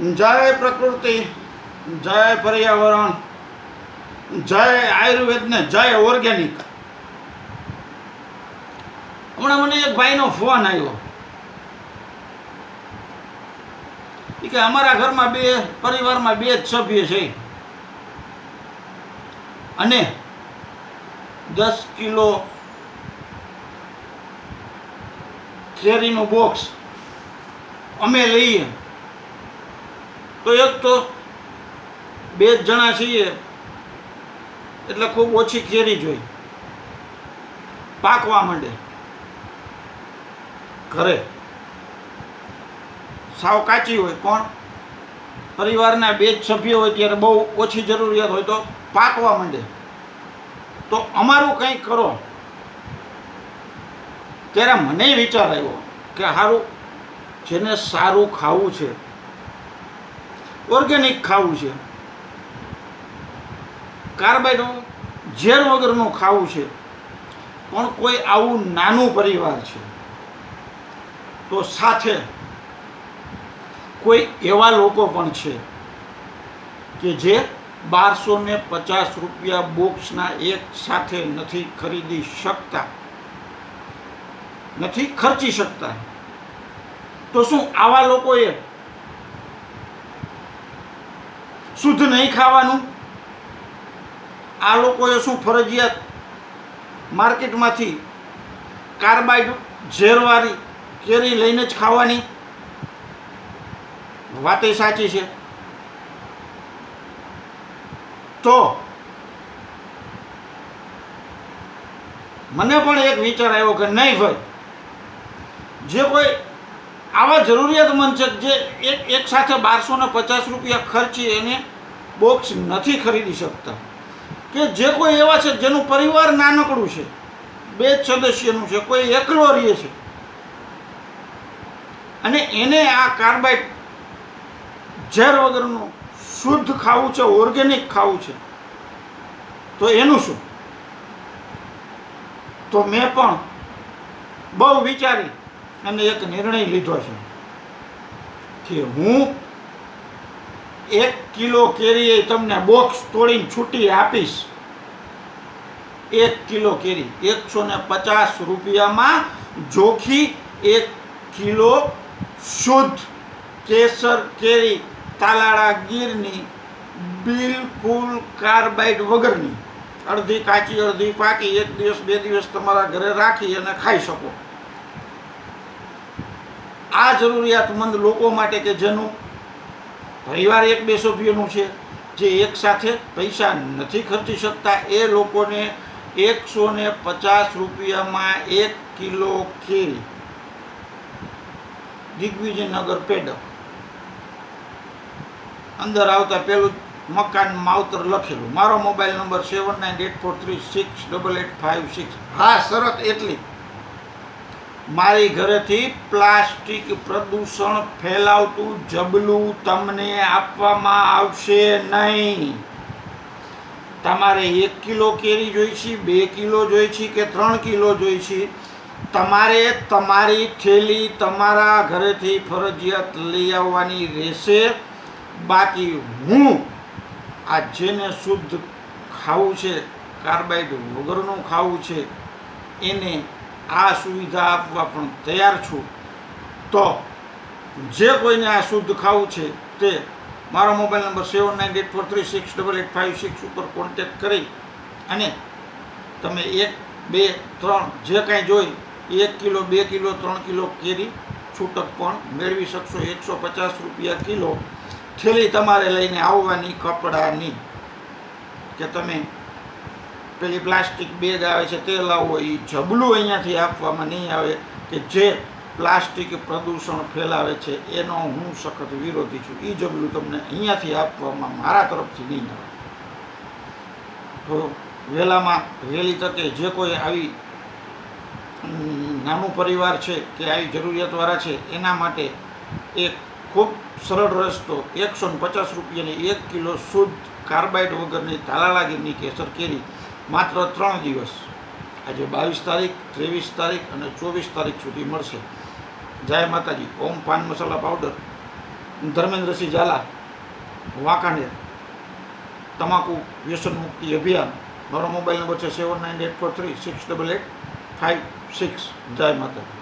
જય પ્રકૃતિ, જય પર્યાવરણ, જય આયુર્વેદ ને જય ઓર્ગેનિક. હમણાં મને એક ભાઈનો ફોન આવ્યો. એ કે અમારા ઘરમાં બે, પરિવારમાં બે જ સભ્ય છે. અને દસ કિલો કેરીનું બોક્સ અમે લઈએ. તો એક તો બે જ જણા છીએ, એટલે ખૂબ ઓછી કેરી જોઈ. પાકવા માંડે. ઘરે. સાવ કાચી હોય, પણ પરિવારના બે જ સભ્યો હોય ત્યારે બહુ ઓછી જરૂરિયાત હોય તો પાકવા માંડે. તો અમારું કંઈક કરો. ત્યારે મને વિચાર આવ્યો કે સારું જેને સારું ખાવું છે ઓર્ગેનિક ખાવું છે. કાર્બાઇડ ઝેર વગરનું ખાવું છે. પણ કોઈ આવું નાનું પરિવાર છે. તો સાથે કોઈ એવા લોકો પણ છે કે જે બારસો ને પચાસ રૂપિયા બોક્સના એક સાથે નથી ખરીદી શકતા, નથી ખર્ચી શકતા. તો શું આવા લોકોએ શુદ્ધ નહીં ખાવાનું? આ લોકોએ શું ફરજિયાત માર્કેટમાંથી કાર્બાઇડ ઝેરવાળી કેરી લઈને જ ખાવાની? વાત એ સાચી છે. તો મને પણ એક વિચાર આવ્યો કે નહીં ભાઈ, જે કોઈ આવા જરૂરિયાતમંદ છે જે એક એક સાથે બારસો ને પચાસ રૂપિયા ખર્ચી એને બોક્સ નથી ખરીદી શકતા. કે જે કોઈ એવા છે જેનું પરિવાર નાનકડું છે, બે સદસ્યનું છે, કોઈ એકલો રહે છે. અને એને આ કાર્બાઇડ ઝેર વગરનું શુદ્ધ ખાવું છે, ઓર્ગેનિક ખાવું છે, તો એનું શું? તો મેં પણ બહુ વિચારી અને એક નિર્ણય લીધો છે કે હું એક કિલો કેરી તમને બોક્સ તોડીને છૂટી આપીશ. એક કિલો કેરી એકસો ને પચાસ રૂપિયામાં જોખી એક કિલો શુદ્ધ કેસર કેરી તાલાળા ગીરની બિલકુલ કાર્બાઇડ વગરની. અડધી કાચી, અડધી પાકી, એક દિવસ, બે દિવસ તમારા ઘરે રાખી અને ખાઈ શકો. આ જરૂરિયાતમંદ લોકો માટે કે જેનું પરિવાર એક બે સભ્યનું છે, જે એક સાથે પૈસા નથી ખર્ચી શકતા, એ લોકોને એકસો ને પચાસ રૂપિયામાં એક કિલો કેરી દિગ્વિજયનગર પેડક. અંદર આવતા પેલું મકાન માવતર લખેલું. મારો mobile number seven nine eight four three six double eight five six. હા, શરત એટલી. મારી ઘરેથી પ્લાસ્ટિક પ્રદૂષણ ફેલાવતું જબલું તમને આપવામાં આવશે નહીં. તમારે એક કિલો કેરી જોઈ છે બે કિલો જોઈ છે કે ત્રણ કિલો જોઈ છે તમારે તમારી થેલી તમારા ઘરેથી ફરજિયાત લઈ આવવાની રહેશે. બાકી હું આ જેને શુદ્ધ ખાવું છે, કાર્બાઇડ વગરનું ખાવું છે, એને આ સુવિધા આપવા પણ તૈયાર છું. તો જે કોઈને આ શુદ્ધ ખાવું છે તે મારો mobile number seven nine eight four three six double eight five six ઉપર કોન્ટેક્ટ કરી અને તમે એક, બે, ત્રણ, જે કાંઈ જોઈ, એક કિલો, બે કિલો, ત્રણ કિલો કેરી છૂટક પણ મેળવી શકશો. એકસો પચાસ રૂપિયા કિલો થેલી તમારે લઈને આવવાની કપડાની કે તમે પેલી પ્લાસ્ટિક બેગ આવે છે તે લાવો એ જબલું અહીંયાથી આપવામાં નહીં આવે કે જે પ્લાસ્ટિક પ્રદૂષણ ફેલાવે છે, એનો હું સખત વિરોધી છું. એ જબલું તમને અહીંયાથી આપવામાં મારા તરફથી નહીં આવે. તો વહેલામાં વહેલી તકે જે કોઈ આવી નાનું પરિવાર છે કે આવી જરૂરિયાતવાળા છે, એના માટે એક ખૂબ સરળ રસ્તો, એકસો ને પચાસ રૂપિયાની એક કિલો શુદ્ધ કાર્બાઇડ વગરની તાલાલાગીરની કેસર કેરી માત્ર ત્રણ દિવસ. આજે બાવીસ તારીખ, ત્રેવીસ તારીખ અને ચોવીસ તારીખ સુધી મળશે. જય માતાજી. ઓમ પાન મસાલા પાવડર. ધર્મેન્દ્રસિંહ ઝાલા, વાંકાનેર. તમાકુ વ્યસન મુક્તિ અભિયાન. મારો મોબાઈલ નંબર છે seven nine eight four three six double eight five six. જય માતા